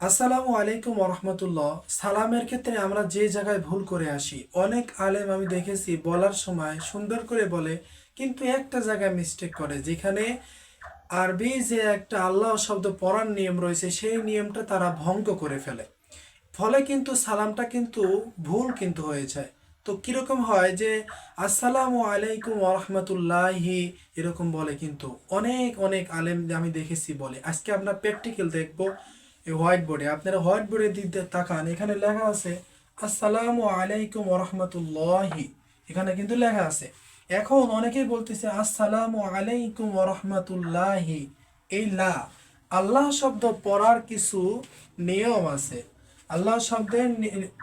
আসসালামু আলাইকুম রহমতুল্লাহ। সালামের ক্ষেত্রে আমরা যে জায়গায় ভুল করে আসি, অনেক আলেম আমি দেখেছি বলার সময় সুন্দর করে বলে, কিন্তু একটা জায়গায় মিস্টেক করে, যেখানে আরবি যে একটা আল্লাহ শব্দ পড়ার নিয়ম রয়েছে, সেই নিয়মটা তারা ভঙ্গ করে ফেলে। ফলে কিন্তু সালামটা কিন্তু ভুল কিন্তু হয়ে যায়। তো কীরকম হয় যে, আসসালামু আলাইকুম ওরহমতুল্লাহি এরকম বলে কিন্তু অনেক অনেক আলেম আমি দেখেছি বলে। আজকে আমরা প্র্যাকটিক্যাল দেখব। এই হোয়াইট বোর্ডে আপনারা হোয়াইট বোর্ডে দিতে তাকান, এখানে লেখা আছে, আসসালামু আলাইকুম ওরহমতুল্লাহি এখানে কিন্তু লেখা আছে। এখন অনেকেই বলতেছে, আসসালামু আলাইকুম ওরহমতুল্লাহি এই লা, আল্লাহ শব্দ পড়ার কিছু নিয়ম আছে। আল্লাহ শব্দের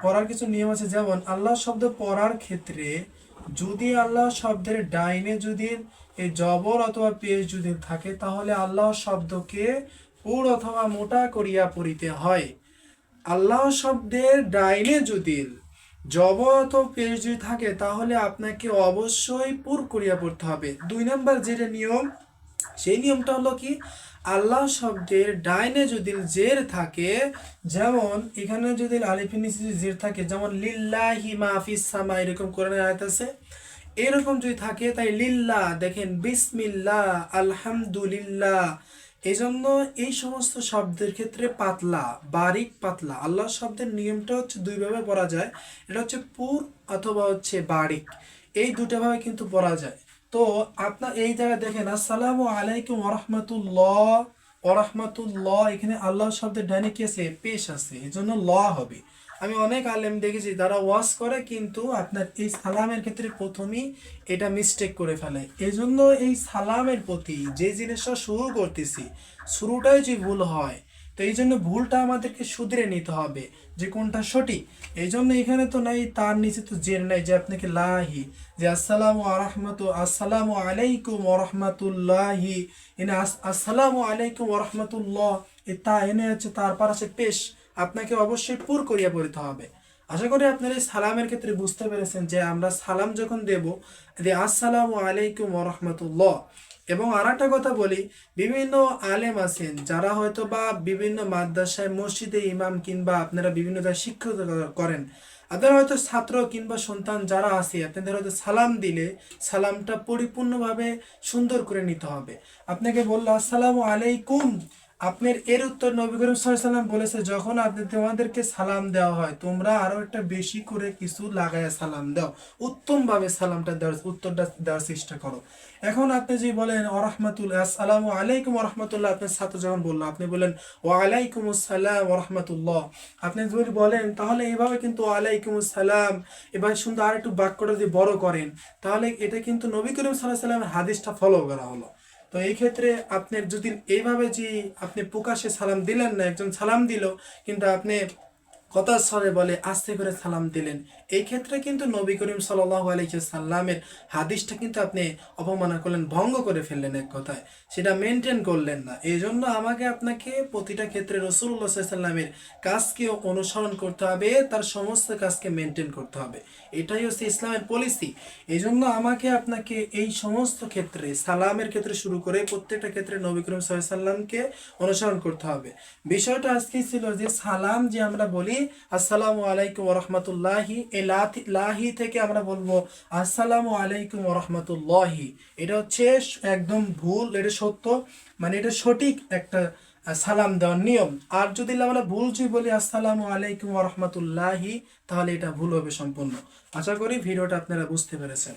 পড়ার কিছু নিয়ম আছে, যেমন, আল্লাহ শব্দ পড়ার ক্ষেত্রে যদি আল্লাহ শব্দের ডাইনে যদি এই জবর অথবা পেশ যদি থাকে, তাহলে আল্লাহ শব্দকে পুর অথবা মোটা করিয়া পড়িতে হয়। আল্লাহ শব্দের ডাইনে যদি জবর অথবা পেশ যদি থাকে, তাহলে আপনাকে অবশ্যই পুর করিয়া পড়তে হবে। দুই নাম্বার যেটা নিয়ম, সেই নিয়মটা হলো কি? আল্লাহ শব্দের ডাইনে যদি জের থাকে, যেমন এখানে যদি আলিফিন জের থাকে, যেমন লিল্লাহি মাহফিস সামা এরকম কোরআনের আয়াত আছে। এরকম যদি থাকে, তাই লিল্লা, দেখেন, বিসমিল্লা আলহামদুলিল্লাহ এই জন্য এই সমস্ত শব্দের ক্ষেত্রে পাতলা, বারিক পাতলা। আল্লাহ শব্দের নিয়মটা হচ্ছে দুইভাবে পড়া যায়। এটা হচ্ছে পুর অথবা হচ্ছে বারিক। এই দুটো ভাবে কিন্তু পড়া যায়। তো আপনার এই জায়গায় দেখেন, আসসালামু আলাইকুম ওরহমতুল্লাহ ওরহমতুল্লাহ। এখানে আল্লাহ শব্দের ডাইনে কি আছে? পেশ আছে। এই জন্য ল হবে। আমি অনেক আলেম দেখেছি তারা ওয়াশ করে কিন্তু আপনার এই সালামের ক্ষেত্রে প্রথমেই এটা মিস্টেক করে ফেলে। এই জন্য এই সালামের প্রতি যে জিনিসটা শুরু করতেছি, শুরুটাই যে ভুল হয়, তো এই জন্য ভুলটা আমাদেরকে শুধরে নিতে হবে যে কোনটা সঠিক। এই জন্য এখানে তো নাই, তার নিচে তো জের নাই যে আপনাকে লাহি, যে আসসালামু আরহামত, আসসালামু আলাইকুম ওরহমতুল্লাহি এনে আস- আসসালামু আলাইকুম ওরহমতুল্লাহ, এ তা এনে হচ্ছে তারপর আছে পেশ। আপনাকে অবশ্যই পুর করিয়া পড়িতে হবে। আশা করি আপনারা এই সালামের ক্ষেত্রে বুঝতে পেরেছেন যে আমরা সালাম যখন দেব, যে আসসালামু আলাইকুম ওরহমতুল্লাহ এবং আর একটা কথা বলি, বিভিন্ন আলেম আছেন, যারা হয়তো বা বিভিন্ন মাদ্রাসায়, মসজিদে ইমাম কিংবা আপনারা বিভিন্ন জায়গায় শিক্ষক করেন, আপনারা হয়তো ছাত্র কিংবা সন্তান যারা আছে, আপনাদের হয়তো সালাম দিলে সালামটা পরিপূর্ণভাবে সুন্দর করে নিতে হবে। আপনাকে বলল, আসসালামু আলাইকুম। আপনার এর উত্তর নবী করিম সাল্লাম বলেছে, যখন আপনি তোমাদেরকে সালাম দেওয়া হয়, তোমরা আরও একটা বেশি করে কিছু লাগায় সালাম দাও। উত্তম ভাবে সালামটা দেওয়ার, উত্তরটা দেওয়ার চেষ্টা করো। এখন আপনি যে বলেন ওরহমাতুল্লাহ আসসালামু আলাইকুম ওরহমতুল্লাহ। আপনার সাথে যখন বলল, আপনি বলেন ওয়ালাইকুম আসসালাম ওরহমতুল্লাহ। আপনি যদি বলেন, তাহলে এইভাবে কিন্তু ওয়ালাইকুম আসসালাম এবার সুন্দর আর একটু বাক্যটা যদি বড় করেন, তাহলে এটা কিন্তু নবী করিম সাল্লাহ সাল্লামের হাদিসটা ফলো করা হলো। তো এই ক্ষেত্রে আপনার যদি এইভাবে যে আপনি প্রকাশ্যে সালাম দিলেন না, একজন সালাম দিল, কিন্তু আপনি কথা স্বরে বলে, আস্তে করে সালাম দিলেন। এই ক্ষেত্রে কিন্তু নবী করিম সাল্লাহ সাল্লামের হাদিসটা কিন্তু আপনি অপমানা করলেন, ভঙ্গ করে ফেললেন এক কথায়। সেটা মেনটেন করলেন না। এই জন্য আমাকে আপনাকে প্রতিটা ক্ষেত্রে রসুল্লাহ সাল্লামের কাজকে অনুসরণ করতে হবে, তার সমস্ত কাজকে মেনটেন করতে হবে। এটাই হচ্ছে ইসলামের পলিসি এই জন্য আমাকে আপনাকে এই সমস্ত ক্ষেত্রে, সালামের ক্ষেত্রে শুরু করে প্রত্যেকটা ক্ষেত্রে নবী করিম সাল্লামকে অনুসরণ করতে হবে। বিষয়টা আজকে ছিল যে সালাম যে আমরা বলি আসসালামু আলাইকুম রহমতুল্লাহি। এই লাহি থেকে আমরা বলব আসসালামু আলাইকুম রহমতুল্লাহি। এটা হচ্ছে একদম ভুল, এটা সত্য মানে এটা সঠিক একটা সালাম দেওয়ার নিয়ম। আর যদি আমরা ভুল যদি বলি আসসালামু আলাইকুম রহমতুল্লাহি, তাহলে এটা ভুল হবে সম্পূর্ণ। আশা করি ভিডিওটা আপনারা বুঝতে পেরেছেন।